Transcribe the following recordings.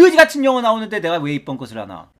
그지 같은 영어 나오는데 내가 왜 이번 것을 하나?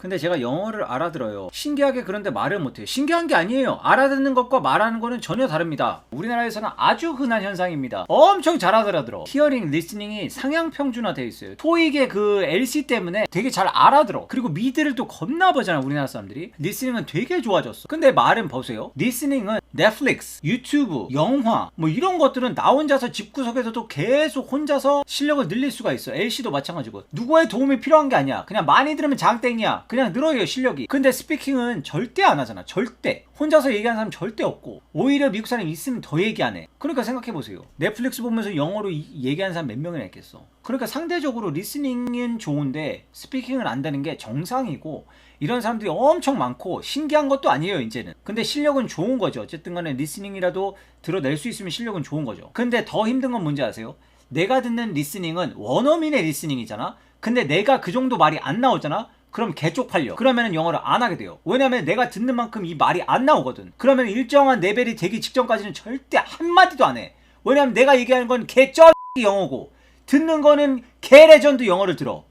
근데 제가 영어를 알아들어요. 신기하게 그런데 말을 못해요. 신기한 게 아니에요. 알아듣는 것과 말하는 거는 전혀 다릅니다. 우리나라에서는 아주 흔한 현상입니다. 엄청 잘 알아들어. 히어링, 리스닝이 상향 평준화되어 있어요. 토익의 그 LC 때문에 되게 잘 알아들어. 그리고 미드를 또 겁나 보잖아, 우리나라 사람들이. 리스닝은 되게 좋아졌어. 근데 말은 보세요. 리스닝은 넷플릭스, 유튜브, 영화, 뭐 이런 것들은 나 혼자서 집구석에서도 계속 혼자서 실력을 늘릴 수가 있어. LC도 마찬가지고. 누구의 도움이 필요한 게 아니야. 그냥 많이 들으면 장땡이야. 그냥 늘어요, 실력이. 근데 스피킹은 절대 안 하잖아. 절대. 혼자서 얘기하는 사람 절대 없고. 오히려 미국 사람이 있으면 더 얘기 안 해. 그러니까 생각해보세요. 넷플릭스 보면서 영어로 이- 얘기하는 사람 몇 명이나 있겠어. 그러니까 상대적으로 리스닝은 좋은데 스피킹을 안다는 게 정상이고 이런 사람들이 엄청 많고 신기한 것도 아니에요 이제는 근데 실력은 좋은 거죠 어쨌든 간에 리스닝이라도 들어낼 수 있으면 실력은 좋은 거죠 근데 더 힘든 건 뭔지 아세요? 내가 듣는 리스닝은 원어민의 리스닝이잖아 근데 내가 그 정도 말이 안 나오잖아 그럼 개쪽팔려. 그러면 영어를 안 하게 돼요. 왜냐면 내가 듣는 만큼 이 말이 안 나오거든. 그러면 일정한 레벨이 되기 직전까지는 절대 한마디도 안 해. 왜냐면 내가 얘기하는 건 개쩌 영어고 듣는 거는 개레전드 영어를 들어.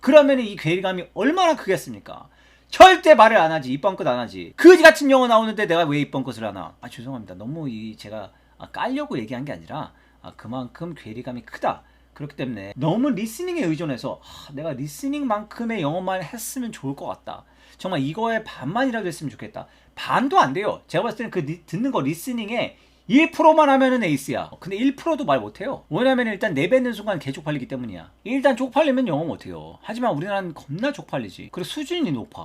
그러면 이 괴리감이 얼마나 크겠습니까? 절대 말을 안 하지. 입번껏 안 하지. 그지 같은 영어 나오는데 내가 왜 입번껏을 하나? 아 죄송합니다. 너무 이 제가 아, 깔려고 얘기한 게 아니라 아, 그만큼 괴리감이 크다 그렇기 때문에 너무 리스닝에 의존해서 아, 내가 리스닝만큼의 영어만 했으면 좋을 것 같다 정말 이거에 반만이라도 했으면 좋겠다 반도 안 돼요 제가 봤을 때는 그 리- 듣는 거 리스닝에 1%만 하면은 에이스야. 근데 1%도 말 못해요. 왜냐면 일단 내뱉는 순간 개 쪽팔리기 때문이야. 일단 쪽팔리면 영어 못해요. 하지만 우리나라는 겁나 쪽팔리지. 그리고 수준이 높아.